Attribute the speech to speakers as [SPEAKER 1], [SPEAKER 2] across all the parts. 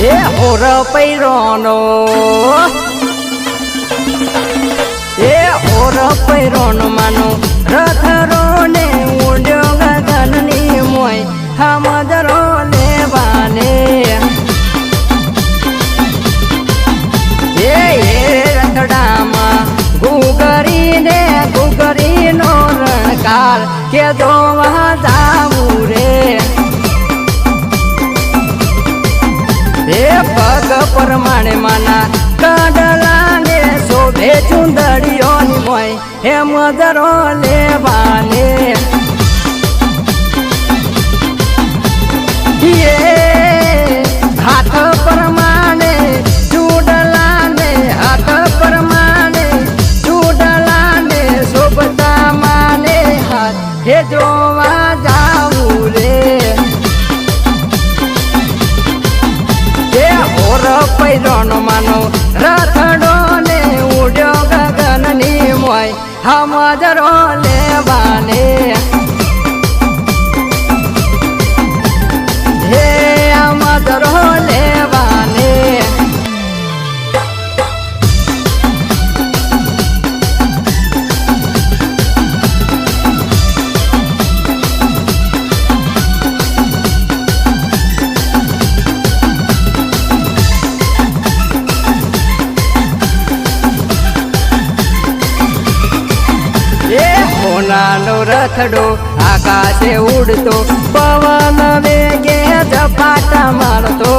[SPEAKER 1] એ ઓર પૈરોનો. એ ઓર પૈરોનો માનો રથરો ને ઉડ્યો ગગનની મોય. હમદરો લેવાને મદરો લેવાને હાથ પ્રમાણે ચૂડલાને હાથ પ્રમાણે માને, હાથ હે જોવા જાવું રે. એ ઓર પૈરોનો માનો રથડો રથડો આકાશે ઉડતો, પવન વેગે ઝપાટા મારતો.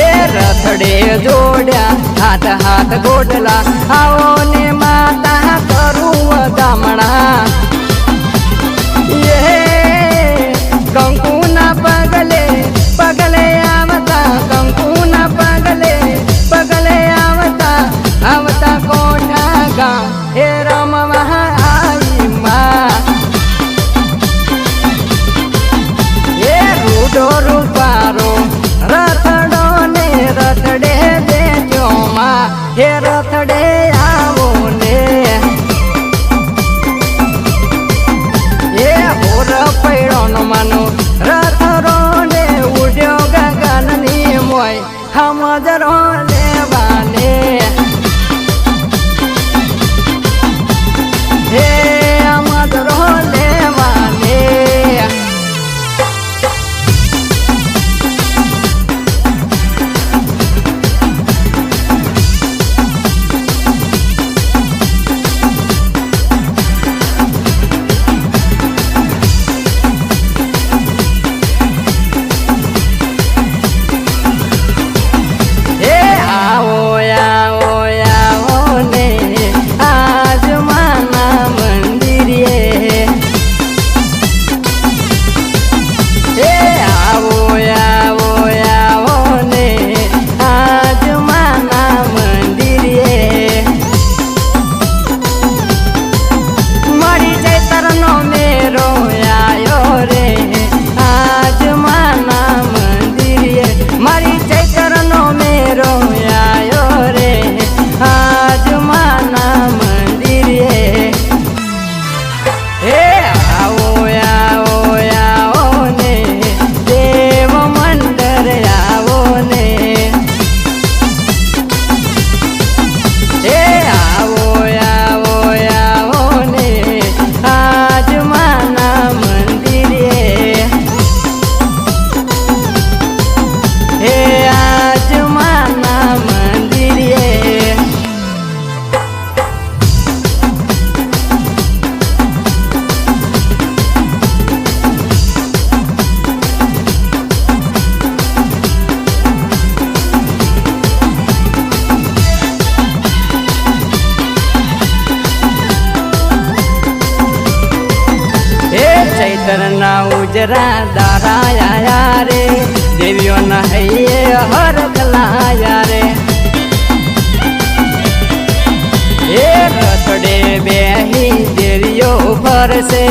[SPEAKER 1] એ રથડે જોડ્યા, હાથ હાથ ગોડલા આવો ને માતા કરું દામણા હમજરો લેવાને ઉજરા દારાયા રે દેવીઓના હૈયે હરખલાયા રે હે રથડે બેહી દેવીઓ ફરશે,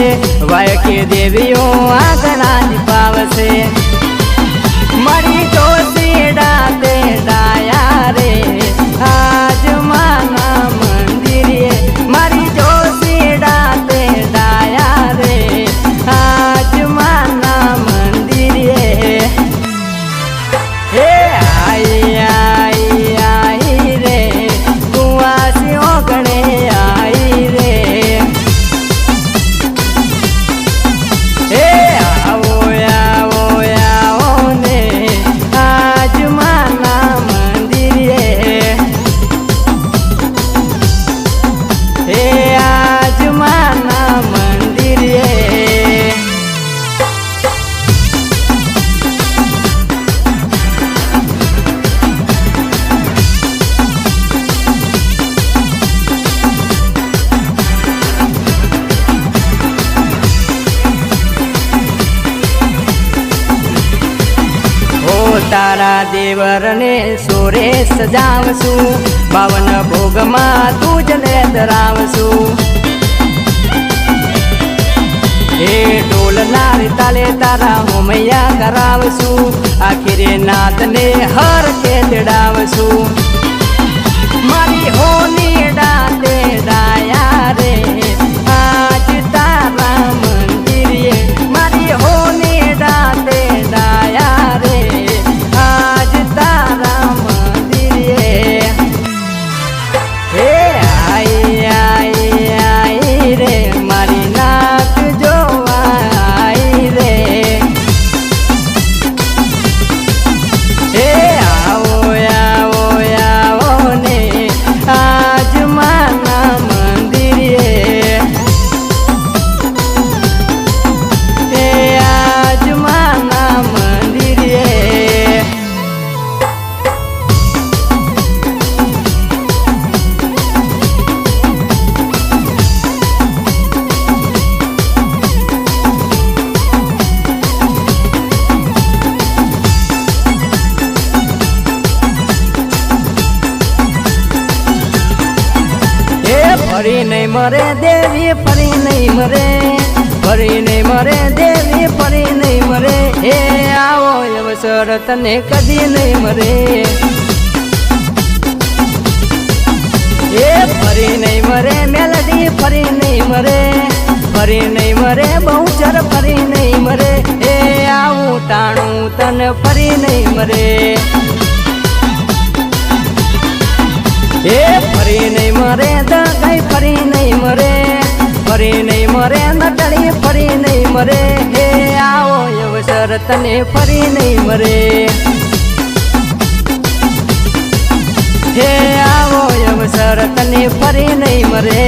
[SPEAKER 1] વાયકે દેવીઓ આગળા પાવશે મારી તો ડાતે ડાયા રે આજ દેવરને સોરે સજાવશું. બાવન ભોગમાં તુજને ધરાવશું. હે ઢોલનાર તાલે તારા હોમૈયા કરાવશું. આખરે નાદને હર કે તેડાવશું મારી હોની ફરી નહીં મરે દેવી, ફરી નહીં મરે. ફરી નહીં મરે દેવી, ફરી નહીં મરે. એ આવો અવસર તને કદી નહીં મરે. એ ફરી નહીં મરે મેલડી, ફરી નહીં મરે. ફરી નહીં મરે બહુચર, ફરી નહીં મરે. એ આવું ટાણું તને ફરી નહીં મરે. એ ફરી નહીં મરે દગાઈ ફરી નહીં મરે. ફરી નહીં મરે નટળી ફરી નહીં મરે. હે, આવો અવસર તને ફરી નહીં મરે. હે, આવો અવસર તને ફરી નહીં મરે.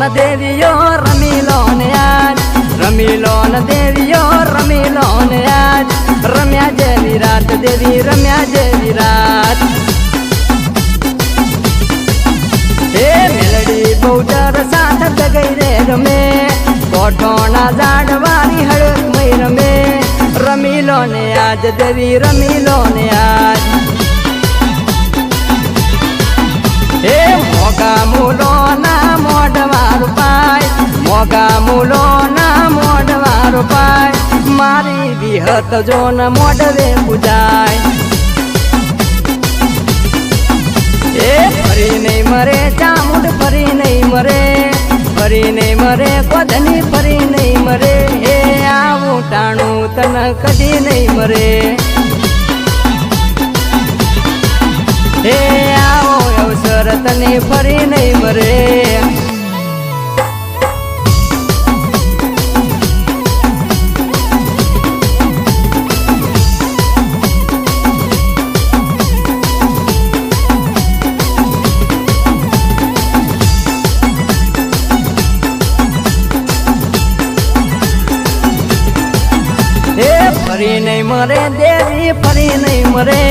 [SPEAKER 1] ન દેવીઓ રમી લો ને આજ રમી લો ન દેવીઓ રમી લો ને આજ, રમ્યા જેવી રાત, દેવી રમ્યા જેવી રાત. હે મેલડી, બહુચર સાથ જગઈ રે રમે કોઠોના ઝાડ વાળી હળમઈ રમે રમી લો ને આજ, દેવી રમી લો ને આજ. હે મોગા મૂલો મોઢવારું પાય. મોગા મૂલો ના મોઢવારું પાય. મારી વિહત જો ન મોઢવે પૂજાય. એ ફરી નહીં મરે, ચામુંડ ફરી નહીં મરે. ફરી નહીં મરે કોદની ફરી નહીં મરે. એ આવું ટાણું તન કદી નહીં મરે. એ આવો અવસર તને ફરી નહીં મરે. નહીં મરે દેવી ફરી નહીં મરે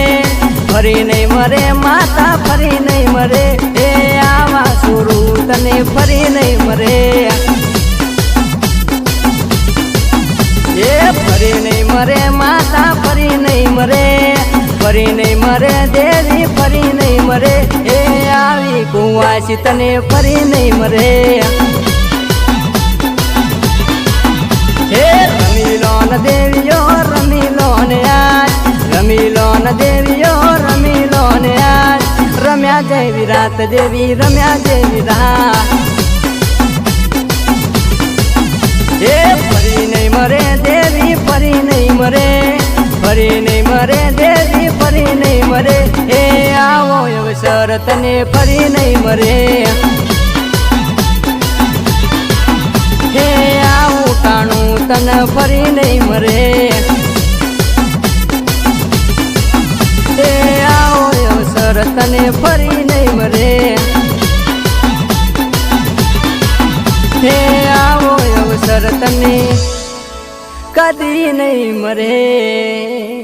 [SPEAKER 1] ફરી નહીં મરે માતા ફરી નહીં મરે હે આવા સુરું તને ફરી નહીં મરે એ ફરી નહીં મરે માતા ફરી નહીં મરે ફરી નહીં મરે દેવી ફરી નહીં મરે એ આવી કુંવાસી તને ફરી નહીં મરે હે રમીલો ન દેવીઓ રમી લો ને આજ. રમી લો ન દેવીઓ રમી લો ને આજ. રમ્યા જેવી રાત દેવી, રમ્યા જેવી રાત હે, ફરી નહીં મરે દેવી, ફરી નહીં મરે. ફરી નહીં મરે દેવી, ફરી નહીં મરે. હે આવો અવસર તને ફરી નહીં મરે. હે, આવું ટાણું તને ફરી નહીં મરે. એ આવો સર, તને ફરી નહીં મરે. હે આવો ખબર તમને કદી નહીં મરે.